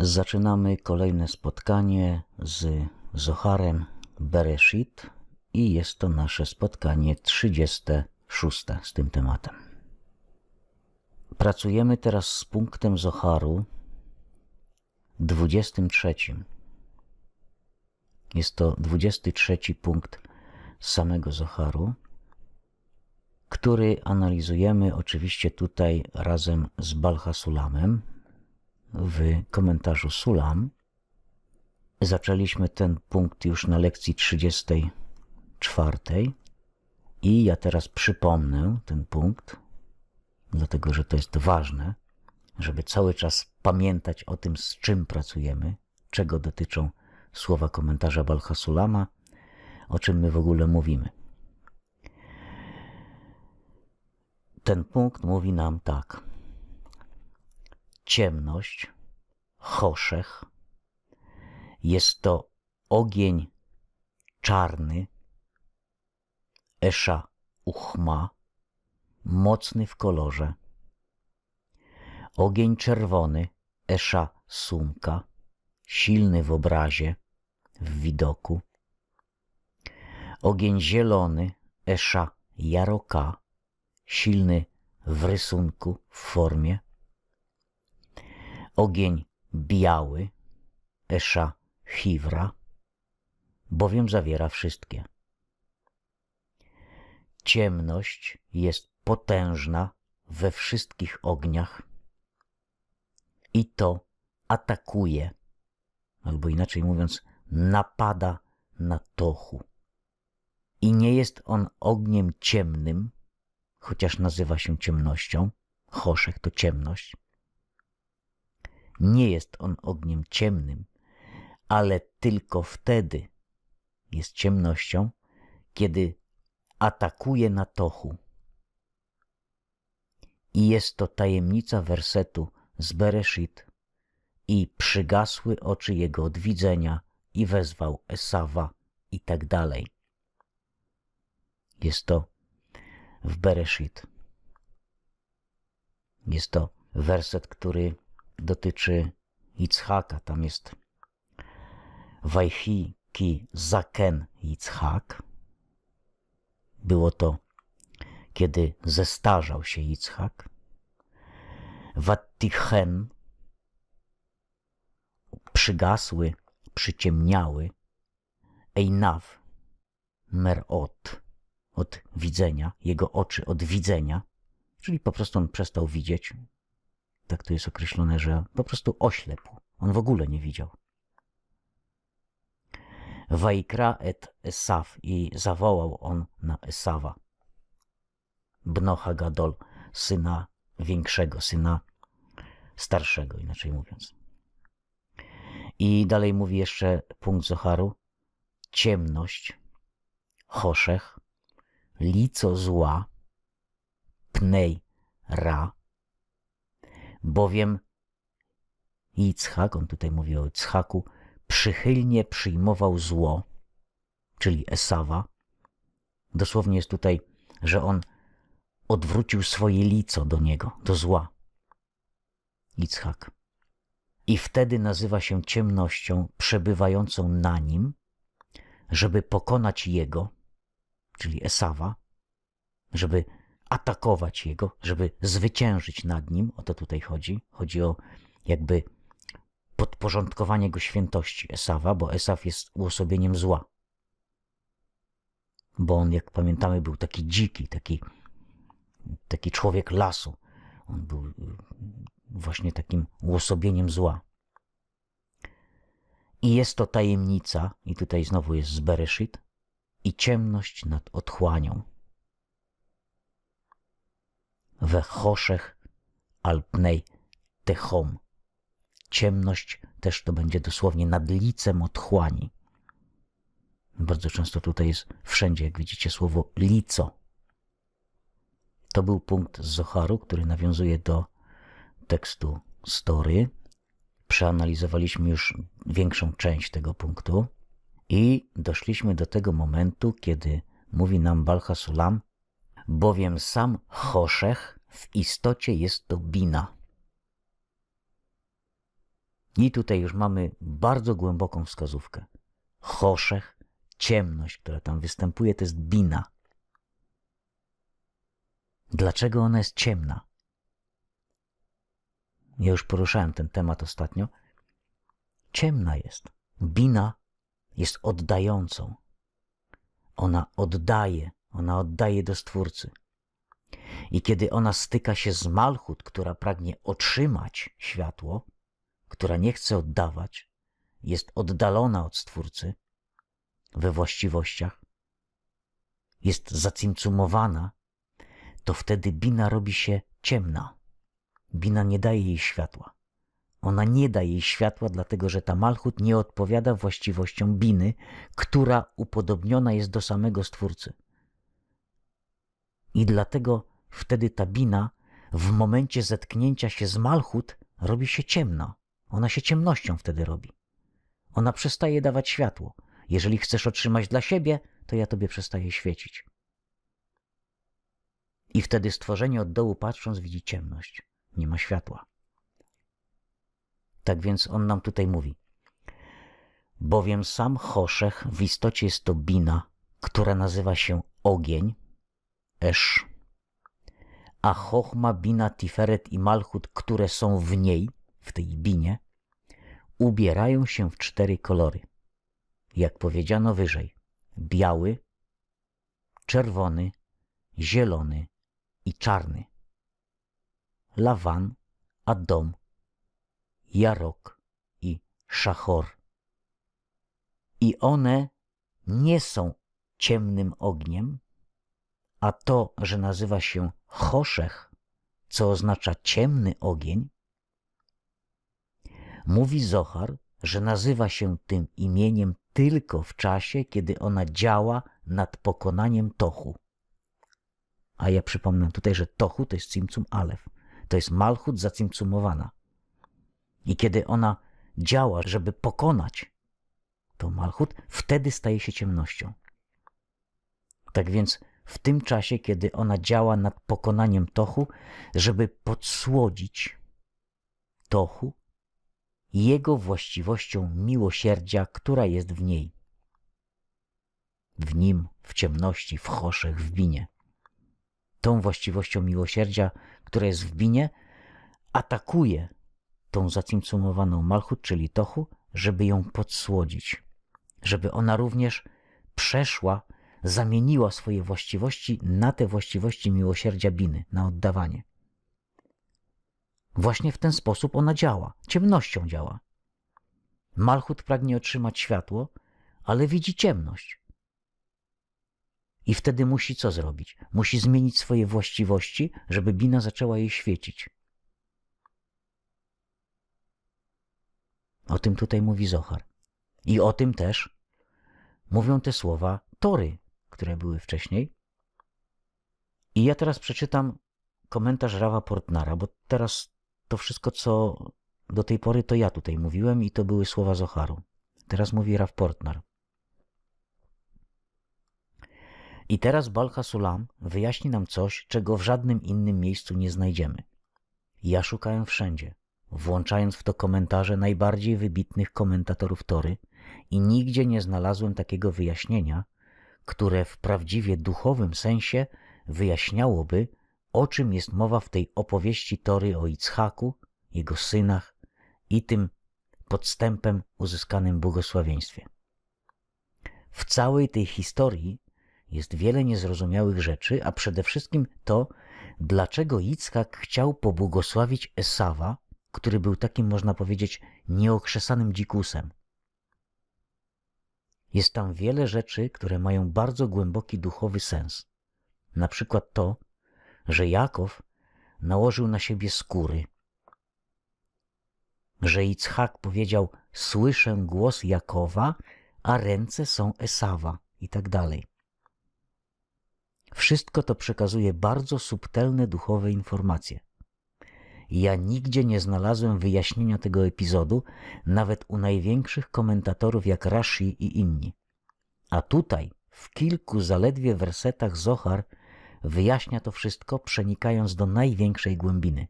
Zaczynamy kolejne spotkanie z Zoharem Bereshit i jest to nasze spotkanie 36 z tym tematem. Pracujemy teraz z punktem Zoharu 23. Jest to 23 punkt samego Zoharu, który analizujemy oczywiście tutaj razem z Balhasulamem w komentarzu Sulam. Zaczęliśmy ten punkt już na lekcji 34 i ja teraz przypomnę ten punkt, dlatego że to jest ważne, żeby cały czas pamiętać o tym, z czym pracujemy, czego dotyczą słowa komentarza Balhasulama, o czym my w ogóle mówimy. Ten punkt mówi nam tak. Ciemność, choszech, jest to ogień czarny, esza uchma, mocny w kolorze, ogień czerwony, esza sumka, silny w obrazie, w widoku, ogień zielony, esza jaroka, silny w rysunku, w formie, ogień biały, esza chiwra, bowiem zawiera wszystkie. Ciemność jest potężna we wszystkich ogniach i to atakuje, albo inaczej mówiąc, napada na tochu. I nie jest on ogniem ciemnym, chociaż nazywa się ciemnością, choszech to ciemność. Nie jest on ogniem ciemnym, ale tylko wtedy jest ciemnością, kiedy atakuje na tochu. I jest to tajemnica wersetu z Bereshit i przygasły oczy jego od widzenia i wezwał Esawa i tak dalej. Jest to w Bereshit. Jest to werset, który dotyczy Yitzhaka. Tam jest Wajchi ki zaken Yitzhak. Było to, kiedy zestarzał się Yitzhak. Watichen przygasły, przyciemniały. Einaw merot od widzenia, jego oczy od widzenia, czyli po prostu on przestał widzieć. Tak to jest określone, że po prostu oślepł. On w ogóle nie widział. Wajkra et Esaf i zawołał on na Esawa. Bnocha Gadol, syna większego, syna starszego, inaczej mówiąc. I dalej mówi jeszcze punkt Zoharu. Ciemność, choszech, lico zła, pnej ra, bowiem Yitzhak, on tutaj mówi o Yitzhaku, przychylnie przyjmował zło, czyli Esawa. Dosłownie jest tutaj, że on odwrócił swoje lico do niego, do zła. Yitzhak. I wtedy nazywa się ciemnością przebywającą na nim, żeby pokonać jego, czyli Esawa, żeby atakować jego, żeby zwyciężyć nad nim. O to tutaj chodzi. Chodzi o jakby podporządkowanie go świętości Esawa, bo Esaw jest uosobieniem zła. Bo on, jak pamiętamy, był taki dziki, taki, taki człowiek lasu. On był y, właśnie takim uosobieniem zła. I jest to tajemnica, i tutaj znowu jest z Bereshit, i ciemność nad otchłanią. We choszech alpnej techom. Ciemność też to będzie dosłownie nad licem otchłani. Bardzo często tutaj jest wszędzie, jak widzicie, słowo lico. To był punkt z Zoharu, który nawiązuje do tekstu Story. Przeanalizowaliśmy już większą część tego punktu i doszliśmy do tego momentu, kiedy mówi nam Balcha Sulam, bowiem sam Choszech w istocie jest to bina. I tutaj już mamy bardzo głęboką wskazówkę. Choszech, ciemność, która tam występuje, to jest bina. Dlaczego ona jest ciemna? Ja już poruszałem ten temat ostatnio. Ciemna jest. Bina jest oddającą. Ona oddaje, ona oddaje do Stwórcy. I kiedy ona styka się z Malchut, która pragnie otrzymać światło, która nie chce oddawać, jest oddalona od Stwórcy we właściwościach, jest zacimcumowana, to wtedy bina robi się ciemna. Bina nie daje jej światła. Ona nie daje jej światła, dlatego że ta malchut nie odpowiada właściwościom biny, która upodobniona jest do samego Stwórcy. I dlatego wtedy ta bina w momencie zetknięcia się z malchut robi się ciemna. Ona się ciemnością wtedy robi. Ona przestaje dawać światło. Jeżeli chcesz otrzymać dla siebie, to ja tobie przestaję świecić. I wtedy stworzenie od dołu patrząc widzi ciemność. Nie ma światła. Tak więc on nam tutaj mówi. Bowiem sam Choszech w istocie jest to bina, która nazywa się ogień, esz, a Chochma, bina, tiferet i malchut, które są w niej, w tej binie, ubierają się w cztery kolory. Jak powiedziano wyżej, biały, czerwony, zielony i czarny. Lawan, Adom, Jarok i Szachor. I one nie są ciemnym ogniem, a to, że nazywa się Choszech, co oznacza ciemny ogień, mówi Zohar, że nazywa się tym imieniem tylko w czasie, kiedy ona działa nad pokonaniem tochu. A ja przypomnę tutaj, że tochu to jest cimcum alef. To jest malchut zacimcumowana. I kiedy ona działa, żeby pokonać to malchut, wtedy staje się ciemnością. Tak więc w tym czasie, kiedy ona działa nad pokonaniem tochu, żeby podsłodzić tochu jego właściwością miłosierdzia, która jest w niej. W nim, w ciemności, w choszech, w binie. Tą właściwością miłosierdzia, która jest w binie, atakuje tą zacimcumowaną malchut, czyli tochu, żeby ją podsłodzić, żeby ona również przeszła, zamieniła swoje właściwości na te właściwości miłosierdzia biny, na oddawanie. Właśnie w ten sposób ona działa, ciemnością działa. Malchut pragnie otrzymać światło, ale widzi ciemność. I wtedy musi co zrobić? Musi zmienić swoje właściwości, żeby bina zaczęła jej świecić. O tym tutaj mówi Zohar. I o tym też mówią te słowa Tory, które były wcześniej. I ja teraz przeczytam komentarz Rawa Portnara, bo teraz to wszystko, co do tej pory, to ja tutaj mówiłem i to były słowa Zoharu. Teraz mówi Rav Portnar. I teraz Balcha Sulam wyjaśni nam coś, czego w żadnym innym miejscu nie znajdziemy. Ja szukałem wszędzie, włączając w to komentarze najbardziej wybitnych komentatorów Tory i nigdzie nie znalazłem takiego wyjaśnienia, które w prawdziwie duchowym sensie wyjaśniałoby, o czym jest mowa w tej opowieści Tory o Itzhaku, jego synach i tym podstępem uzyskanym błogosławieństwie. W całej tej historii jest wiele niezrozumiałych rzeczy, a przede wszystkim to, dlaczego Itzhak chciał pobłogosławić Esawa, który był takim, można powiedzieć, nieokrzesanym dzikusem. Jest tam wiele rzeczy, które mają bardzo głęboki duchowy sens. Na przykład to, że Jakow nałożył na siebie skóry, że Ichak powiedział: Słyszę głos Jakowa, a ręce są Esawa, i tak dalej. Wszystko to przekazuje bardzo subtelne duchowe informacje. Ja nigdzie nie znalazłem wyjaśnienia tego epizodu, nawet u największych komentatorów jak Rashi i inni. A tutaj, w kilku zaledwie wersetach Zohar, wyjaśnia to wszystko, przenikając do największej głębiny.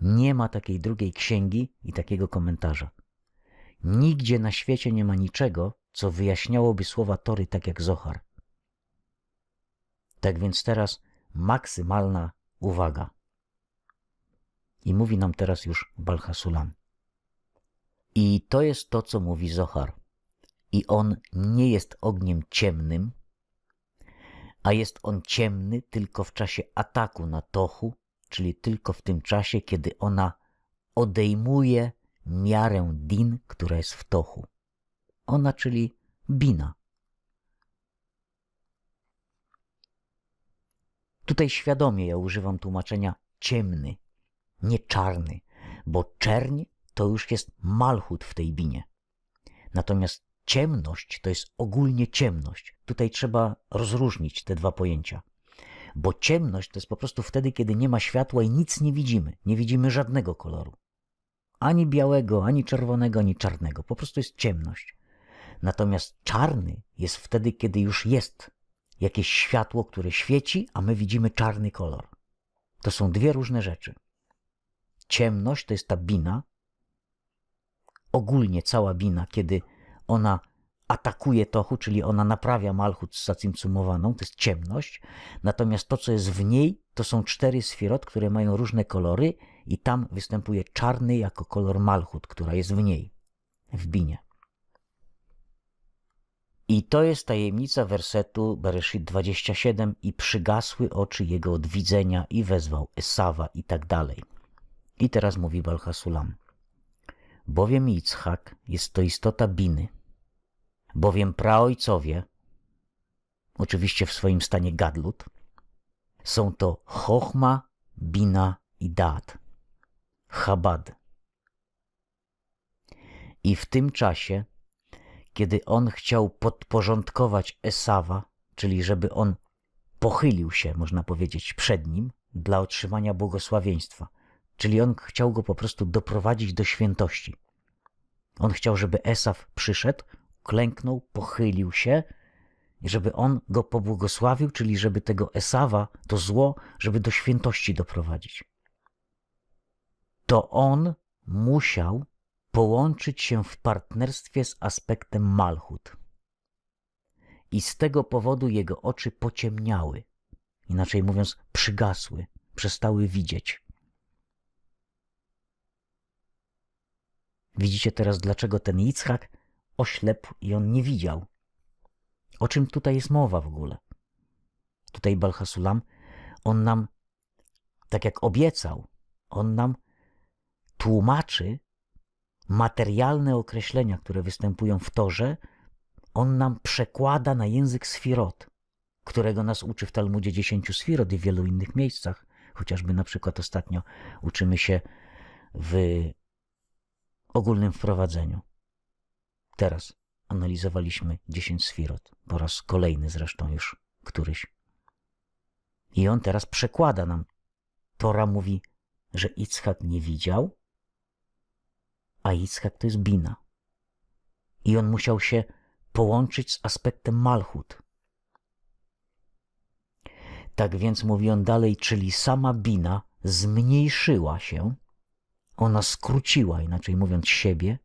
Nie ma takiej drugiej księgi i takiego komentarza. Nigdzie na świecie nie ma niczego, co wyjaśniałoby słowa Tory tak jak Zohar. Tak więc teraz maksymalna uwaga. I mówi nam teraz już Balhasulam. I to jest to, co mówi Zohar. I on nie jest ogniem ciemnym, a jest on ciemny tylko w czasie ataku na Tochu, czyli tylko w tym czasie, kiedy ona odejmuje miarę din, która jest w Tochu. Ona, czyli bina. Tutaj świadomie ja używam tłumaczenia ciemny, nie czarny, bo czerń to już jest malchut w tej binie. Natomiast ciemność to jest ogólnie ciemność. Tutaj trzeba rozróżnić te dwa pojęcia. Bo ciemność to jest po prostu wtedy, kiedy nie ma światła i nic nie widzimy. Nie widzimy żadnego koloru. Ani białego, ani czerwonego, ani czarnego. Po prostu jest ciemność. Natomiast czarny jest wtedy, kiedy już jest jakieś światło, które świeci, a my widzimy czarny kolor. To są dwie różne rzeczy. Ciemność to jest ta bina, ogólnie cała bina, kiedy ona atakuje tochu, czyli ona naprawia malchut z zacimcumowaną, to jest ciemność. Natomiast to, co jest w niej, to są cztery sfirot, które mają różne kolory i tam występuje czarny jako kolor malchut, która jest w niej, w binie. I to jest tajemnica wersetu Bereshit 27 i przygasły oczy jego od widzenia i wezwał Esawa i tak dalej. I teraz mówi Balhasulam. Bowiem Ichak jest to istota biny, bowiem praojcowie, oczywiście w swoim stanie gadlut, są to chochma, bina i dat, chabad. I w tym czasie, kiedy on chciał podporządkować Esawa, czyli żeby on pochylił się, można powiedzieć, przed nim dla otrzymania błogosławieństwa, czyli on chciał go po prostu doprowadzić do świętości. On chciał, żeby Esaf przyszedł, klęknął, pochylił się, żeby on go pobłogosławił, czyli żeby tego Esawa, to zło, żeby do świętości doprowadzić. To on musiał połączyć się w partnerstwie z aspektem Malchut. I z tego powodu jego oczy pociemniały, inaczej mówiąc, przygasły, przestały widzieć. Widzicie teraz, dlaczego ten Yitzhak oślepł i on nie widział. O czym tutaj jest mowa w ogóle? Tutaj Balhasulam, on nam, tak jak obiecał, on nam tłumaczy materialne określenia, które występują w Torze, on nam przekłada na język sfirot, którego nas uczy w Talmudzie dziesięciu sfirot i w wielu innych miejscach. Chociażby na przykład ostatnio uczymy się w ogólnym wprowadzeniu. Teraz analizowaliśmy dziesięć sfirot, po raz kolejny zresztą już któryś. I on teraz przekłada nam. Tora mówi, że Itzhak nie widział, a Itzhak to jest Bina. I on musiał się połączyć z aspektem Malchut. Tak więc mówi on dalej, czyli sama Bina zmniejszyła się, ona skróciła, inaczej mówiąc, siebie,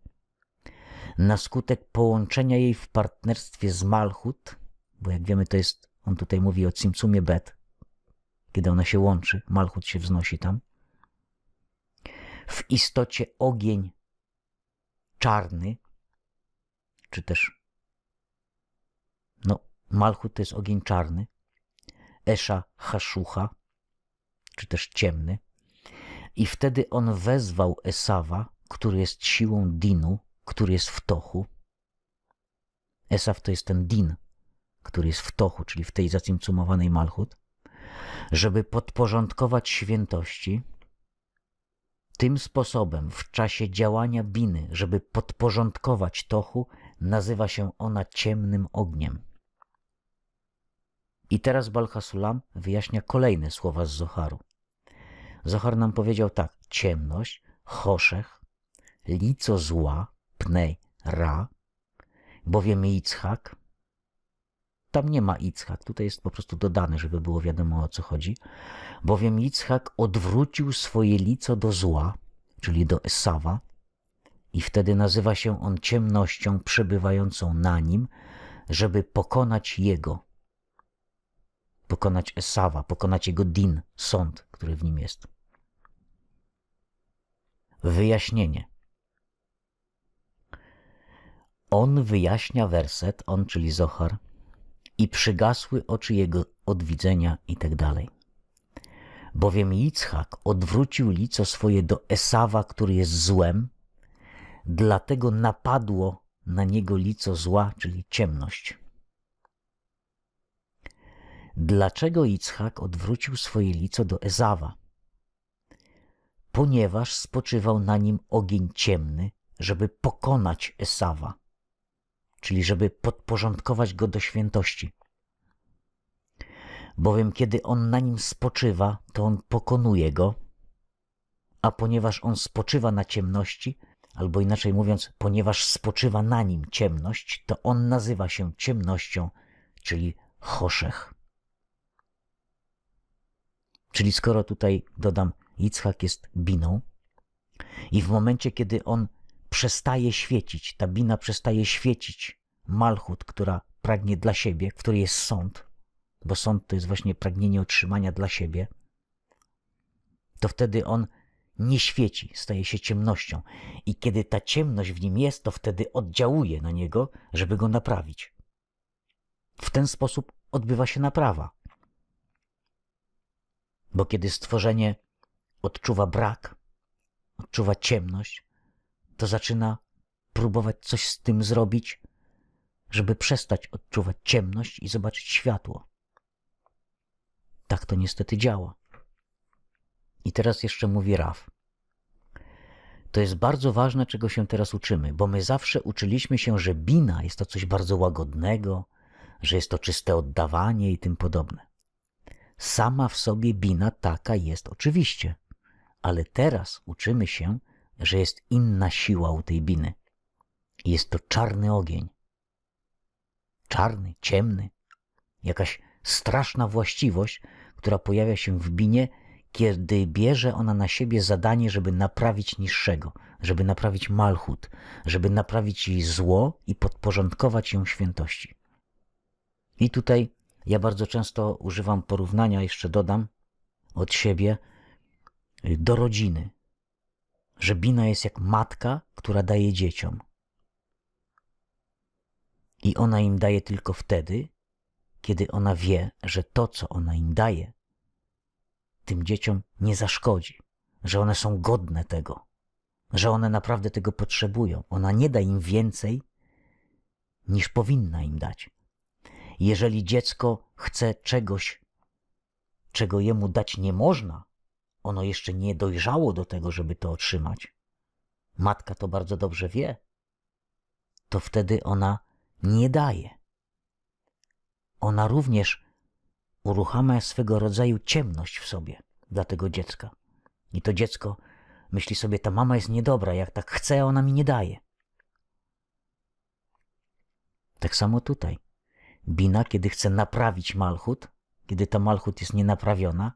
na skutek połączenia jej w partnerstwie z Malchut, bo jak wiemy, to jest, on tutaj mówi o Cimcumie Bet, kiedy ona się łączy, Malchut się wznosi tam. W istocie ogień czarny, czy też, no, Malchut to jest ogień czarny, Esza Haszucha, czy też ciemny. I wtedy on wezwał Esawa, który jest siłą Dinu, który jest w tochu. Esaw to jest ten din, który jest w tochu, czyli w tej zacimcumowanej malchut, żeby podporządkować świętości. Tym sposobem w czasie działania biny, żeby podporządkować tochu, nazywa się ona ciemnym ogniem. I teraz Balhasulam wyjaśnia kolejne słowa z Zoharu. Zohar nam powiedział tak, ciemność, choszech, lico zła, pnej ra, bowiem Yitzhak, tam nie ma Ichak, tutaj jest po prostu dodane, żeby było wiadomo o co chodzi. Bowiem Ichak odwrócił swoje lico do zła, czyli do Esawa, i wtedy nazywa się on ciemnością przebywającą na nim, żeby pokonać jego, pokonać Esawa, pokonać jego din, sąd, który w nim jest. Wyjaśnienie. On wyjaśnia werset, on czyli Zohar, i przygasły oczy jego od widzenia i tak dalej. Bowiem Ichak odwrócił lico swoje do Esawa, który jest złem, dlatego napadło na niego lico zła, czyli ciemność. Dlaczego Ichak odwrócił swoje lico do Ezawa? Ponieważ spoczywał na nim ogień ciemny, żeby pokonać Esawa, czyli żeby podporządkować go do świętości. Bowiem kiedy on na nim spoczywa, to on pokonuje go, a ponieważ on spoczywa na ciemności, albo inaczej mówiąc, ponieważ spoczywa na nim ciemność, to on nazywa się ciemnością, czyli choszech. Czyli skoro tutaj dodam, Yitzhak jest biną i w momencie, kiedy on przestaje świecić, ta bina przestaje świecić, malchut, która pragnie dla siebie, w której jest sąd, bo sąd to jest właśnie pragnienie otrzymania dla siebie, to wtedy on nie świeci, staje się ciemnością. I kiedy ta ciemność w nim jest, to wtedy oddziałuje na niego, żeby go naprawić. W ten sposób odbywa się naprawa. Bo kiedy stworzenie odczuwa brak, odczuwa ciemność, to zaczyna próbować coś z tym zrobić, żeby przestać odczuwać ciemność i zobaczyć światło. Tak to niestety działa. I teraz jeszcze mówi Raf. To jest bardzo ważne, czego się teraz uczymy, bo my zawsze uczyliśmy się, że bina jest to coś bardzo łagodnego, że jest to czyste oddawanie i tym podobne. Sama w sobie bina taka jest oczywiście, ale teraz uczymy się, że jest inna siła u tej biny. Jest to czarny ogień. Czarny, ciemny, jakaś straszna właściwość, która pojawia się w binie, kiedy bierze ona na siebie zadanie, żeby naprawić niższego, żeby naprawić malchut, żeby naprawić jej zło i podporządkować ją świętości. I tutaj ja bardzo często używam porównania, jeszcze dodam od siebie, do rodziny, że Bina jest jak matka, która daje dzieciom. I ona im daje tylko wtedy, kiedy ona wie, że to, co ona im daje, tym dzieciom nie zaszkodzi, że one są godne tego, że one naprawdę tego potrzebują. Ona nie da im więcej, niż powinna im dać. Jeżeli dziecko chce czegoś, czego jemu dać nie można, ono jeszcze nie dojrzało do tego, żeby to otrzymać. Matka to bardzo dobrze wie. To wtedy ona nie daje. Ona również uruchamia swego rodzaju ciemność w sobie dla tego dziecka. I to dziecko myśli sobie, ta mama jest niedobra, jak tak chce, ona mi nie daje. Tak samo tutaj. Bina, kiedy chce naprawić malchut, kiedy ta malchut jest nienaprawiona,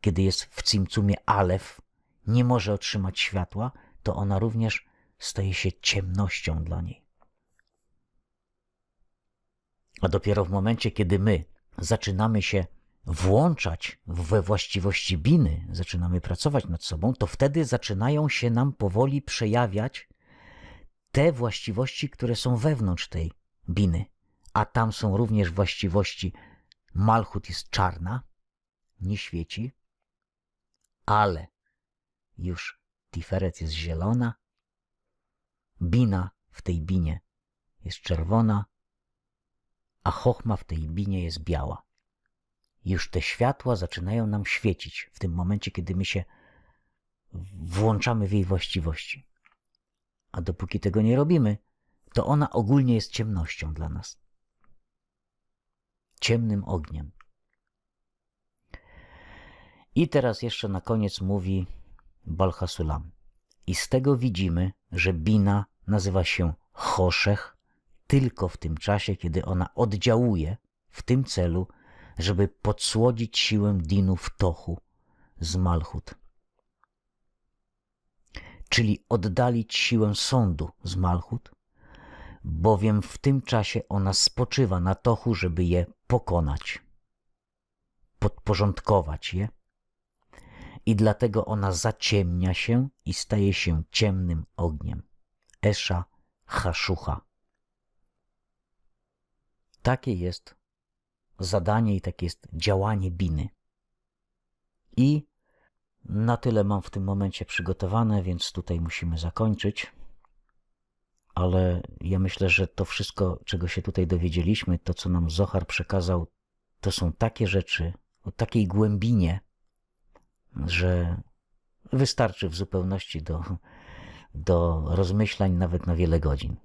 kiedy jest w cimcumie alef, nie może otrzymać światła, to ona również staje się ciemnością dla niej. A dopiero w momencie, kiedy my zaczynamy się włączać we właściwości biny, zaczynamy pracować nad sobą, to wtedy zaczynają się nam powoli przejawiać te właściwości, które są wewnątrz tej biny. A tam są również właściwości malchut jest czarna, nie świeci, ale już Tiferet jest zielona, bina w tej binie jest czerwona, a chochma w tej binie jest biała. Już te światła zaczynają nam świecić w tym momencie, kiedy my się włączamy w jej właściwości. A dopóki tego nie robimy, to ona ogólnie jest ciemnością dla nas. Ciemnym ogniem. I teraz jeszcze na koniec mówi Balhasulam. I z tego widzimy, że Bina nazywa się Choszech, tylko w tym czasie, kiedy ona oddziałuje w tym celu, żeby podsłodzić siłę dinu w tochu z Malchut. Czyli oddalić siłę sądu z Malchut, bowiem w tym czasie ona spoczywa na tochu, żeby je pokonać, podporządkować je i dlatego ona zaciemnia się i staje się ciemnym ogniem. Esza Haszucha. Takie jest zadanie i takie jest działanie Biny. I na tyle mam w tym momencie przygotowane, więc tutaj musimy zakończyć. Ale ja myślę, że to wszystko, czego się tutaj dowiedzieliśmy, to co nam Zohar przekazał, to są takie rzeczy o takiej głębinie, że wystarczy w zupełności do, do rozmyślań nawet na wiele godzin.